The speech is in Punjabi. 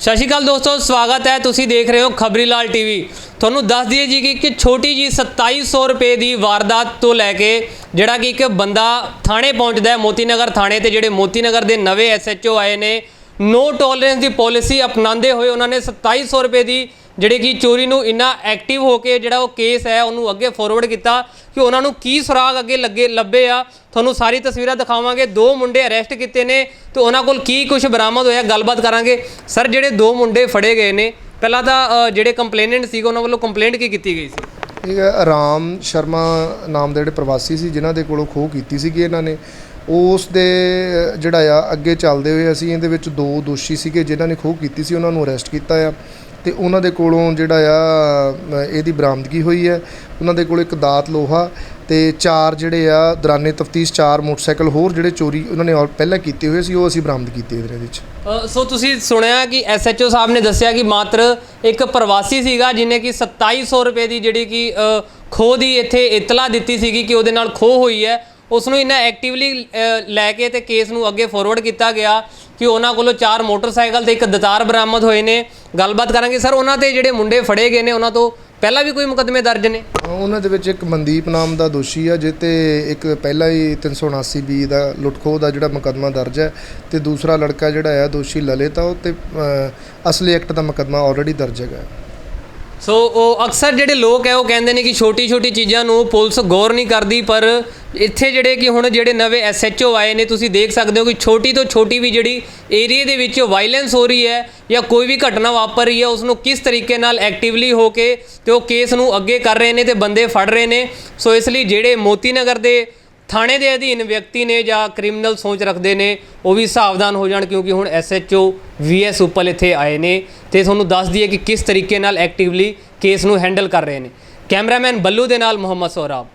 ਸਤਿ ਸ਼੍ਰੀ ਅਕਾਲ ਦੋਸਤੋ, ਸਵਾਗਤ ਹੈ ਤੁਸੀਂ ਦੇਖ ਰਹੇ ਹੋ ਖਬਰੀ ਖਬਰੀਲਾਲ ਟੀਵੀ ਤੁਹਾਨੂੰ ਦੱਸ ਦਈਏ ਜੀ ਕਿ ਇੱਕ ਛੋਟੀ ਜੀ 2700 ਰੁਪਏ ਦੀ ਵਾਰਦਾਤ ਤੋਂ ਲੈ ਕੇ ਜਿਹੜਾ ਕਿ ਇੱਕ ਬੰਦਾ ਥਾਣੇ ਪਹੁੰਚਦਾ ਹੈ, ਮੋਤੀਨਗਰ ਥਾਣੇ ਤੇ ਜਿਹੜੇ ਮੋਤੀਨਗਰ ਦੇ ਨਵੇਂ ਐਸਐਚਓ ਆਏ ਨੇ, ਨੋ ਟੋਲਰੈਂਸ ਦੀ ਪਾਲਿਸੀ ਅਪਣਾਉਂਦੇ ਹੋਏ ਉਹਨਾਂ ਨੇ 2700 ਰੁਪਏ ਦੀ ਜਿਹੜੇ ਕਿ ਚੋਰੀ ਨੂੰ ਇੰਨਾ ਐਕਟਿਵ ਹੋ ਕੇ ਜਿਹੜਾ ਉਹ ਕੇਸ ਹੈ, ਉਹਨੂੰ ਅੱਗੇ ਫਾਰਵਰਡ ਕੀਤਾ ਕਿ ਉਹਨਾਂ ਨੂੰ ਕੀ ਸੁਰਾਗ ਅੱਗੇ ਲੱਗੇ, ਲੱਭੇ ਆ। ਤੁਹਾਨੂੰ ਸਾਰੀ ਤਸਵੀਰਾਂ ਦਿਖਾਵਾਂਗੇ। ਦੋ ਮੁੰਡੇ ਅਰੈਸਟ ਕੀਤੇ ਨੇ ਤੇ ਉਹਨਾਂ ਕੋਲ ਕੀ ਕੁਝ ਬਰਾਮਦ ਹੋਇਆ, ਗੱਲਬਾਤ ਕਰਾਂਗੇ। ਸਰ, ਜਿਹੜੇ ਦੋ ਮੁੰਡੇ ਫੜੇ ਗਏ ਨੇ, ਪਹਿਲਾਂ ਤਾਂ ਜਿਹੜੇ ਕੰਪਲੇਨੈਂਟ ਸੀਗੇ, ਉਹਨਾਂ ਵੱਲੋਂ ਕੰਪਲੇਂਟ ਕੀ ਕੀਤੀ ਗਈ ਸੀ? ਇਹ ਆਰਾਮ ਸ਼ਰਮਾ ਨਾਮ ਦੇ ਜਿਹੜੇ ਪ੍ਰਵਾਸੀ ਸੀ, ਜਿਨ੍ਹਾਂ ਦੇ ਕੋਲੋਂ ਖੋਹ ਕੀਤੀ ਸੀਗੀ ਇਹਨਾਂ ਨੇ। ਉਸ ਦੇ, ਜਿਹੜਾ ਆ, ਅੱਗੇ ਚੱਲਦੇ ਹੋਏ ਅਸੀਂ ਇਹਦੇ ਵਿੱਚ ਦੋ ਦੋਸ਼ੀ ਸੀਗੇ, ਜਿਨ੍ਹਾਂ ਨੇ ਖੋਹ ਕੀਤੀ ਸੀ, ਉਹਨਾਂ ਨੂੰ ਅਰੈਸਟ ਕੀਤਾ ਆ। ਤੇ ਉਹਨਾਂ ਦੇ ਕੋਲੋਂ ਜਿਹੜਾ ਆ ਇਹਦੀ ਬਰਾਮਦਗੀ ਹੋਈ ਹੈ। ਉਹਨਾਂ ਦੇ ਕੋਲ ਇੱਕ ਦਾਤ ਲੋਹਾ ਤੇ ਚਾਰ ਜਿਹੜੇ ਆ ਦਰਾਨੇ ਤਫਤੀਸ਼ ਚਾਰ ਮੋਟਰਸਾਈਕਲ ਹੋਰ ਜਿਹੜੇ ਚੋਰੀ ਉਹਨਾਂ ਨੇ ਔਰ ਪਹਿਲਾਂ ਕੀਤੇ ਹੋਏ ਸੀ ਉਹ ਅਸੀਂ ਬਰਾਮਦ ਕੀਤੇ ਇਹਦੇ ਵਿੱਚ। ਸੋ ਤੁਸੀਂ ਸੁਣਿਆ ਕਿ ਐਸਐਚਓ ਸਾਹਿਬ ਨੇ ਦੱਸਿਆ ਕਿ ਮਾਤਰ ਇੱਕ ਪ੍ਰਵਾਸੀ ਸੀਗਾ ਜਿਨੇ ਕਿ 2700 ਰੁਪਏ ਦੀ ਜਿਹੜੀ ਕਿ ਅ, ਖੋਹ ਦੀ ਇੱਥੇ ਇਤਲਾ ਦਿੱਤੀ ਸੀਗੀ ਕਿ ਉਹਦੇ ਨਾਲ ਖੋਹ ਹੋਈ ਹੈ। ਉਸ ਨੂੰ ਇਹਨਾਂ ਐਕਟਿਵਲੀ ਲੈ ਕੇ ਤੇ ਕੇਸ ਨੂੰ ਅੱਗੇ ਫਾਰਵਰਡ ਕੀਤਾ ਗਿਆ ਕਿ ਉਹਨਾਂ ਕੋਲੋਂ ਚਾਰ ਮੋਟਰਸਾਈਕਲ ਤੇ ਇੱਕ ਦਤਾਰ ਬਰਾਮਦ ਹੋਏ ਨੇ। ਗੱਲਬਾਤ ਕਰਾਂਗੇ ਸਰ, ਉਹਨਾਂ ਤੇ ਜਿਹੜੇ ਮੁੰਡੇ ਫੜੇ ਗਏ ਨੇ, ਉਹਨਾਂ ਤੋਂ ਪਹਿਲਾਂ ਵੀ ਕੋਈ ਮੁਕੱਦਮੇ ਦਰਜ ਨੇ? ਉਹਨਾਂ ਦੇ ਵਿੱਚ ਇੱਕ ਮਨਦੀਪ ਨਾਮ ਦਾ ਦੋਸ਼ੀ ਆ ਜਿਹ ਤੇ ਇੱਕ ਪਹਿਲਾਂ ਹੀ 379 ਬੀ ਦਾ ਲੁੱਟਖੋਹ ਦਾ ਜਿਹੜਾ ਮੁਕੱਦਮਾ ਦਰਜ ਹੈ ਤੇ ਦੂਸਰਾ ਲੜਕਾ ਜਿਹੜਾ ਆ, ਦੋਸ਼ੀ ਲਲਿਤ ਆ, ਉਹ ਤੇ ਅਸਲੀ ਐਕਟ ਦਾ ਮੁਕੱਦਮਾ ਆਲਰੇਡੀ ਦਰਜ ਹੈਗਾ। ਸੋ ਉਹ ਅਕਸਰ ਜਿਹੜੇ ਲੋਕ ਹੈ, ਉਹ ਕਹਿੰਦੇ ਨੇ ਕਿ ਛੋਟੀ ਛੋਟੀ ਚੀਜ਼ਾਂ ਨੂੰ ਪੁਲਿਸ ਗੌਰ ਨਹੀਂ ਕਰਦੀ, ਪਰ ਇੱਥੇ ਜਿਹੜੇ ਕਿ ਹੁਣ ਜਿਹੜੇ ਨਵੇਂ ਐਸਐਚਓ ਆਏ ਨੇ, ਤੁਸੀਂ ਦੇਖ ਸਕਦੇ ਹੋ ਕਿ ਛੋਟੀ ਤੋਂ ਛੋਟੀ ਵੀ ਜਿਹੜੀ ਏਰੀਆ ਦੇ ਵਿੱਚ ਵਾਇਲੈਂਸ ਹੋ ਰਹੀ ਹੈ ਜਾਂ ਕੋਈ ਵੀ ਘਟਨਾ ਵਾਪਰ ਰਹੀ ਹੈ ਉਸ ਨੂੰ ਕਿਸ ਤਰੀਕੇ ਨਾਲ ਐਕਟਿਵਲੀ ਹੋ ਕੇ ਤੇ ਉਹ ਕੇਸ ਨੂੰ ਅੱਗੇ ਕਰ ਰਹੇ ਨੇ ਤੇ ਬੰਦੇ ਫੜ ਰਹੇ ਨੇ। ਸੋ ਇਸ ਲਈ ਜਿਹੜੇ ਮੋਤੀ ਨਗਰ ਦੇ ਥਾਣੇ ਦੇ ਅਧੀਨ ਵਿਅਕਤੀ ਨੇ ਜਾਂ ਕ੍ਰਿਮੀਨਲ ਸੋਚ ਰੱਖਦੇ ਨੇ, ਉਹ ਵੀ ਸਾਵਧਾਨ ਹੋ ਜਾਣ ਕਿਉਂਕਿ ਹੁਣ ਐਸਐਚਓ ਵੀਐਸ ਉੱਪਲ ਇੱਥੇ ਆਏ ਨੇ ਤੇ ਤੁਹਾਨੂੰ ਦੱਸ ਦਈਏ ਕਿ ਕਿਸ ਤਰੀਕੇ ਨਾਲ ਐਕਟਿਵਲੀ ਕੇਸ ਨੂੰ ਹੈਂਡਲ ਕਰ ਰਹੇ ਨੇ। ਕੈਮਰਾਮੈਨ ਬੱਲੂ ਦੇ ਨਾਲ ਮੁਹੰਮਦ ਸੋਹਰਾਬ।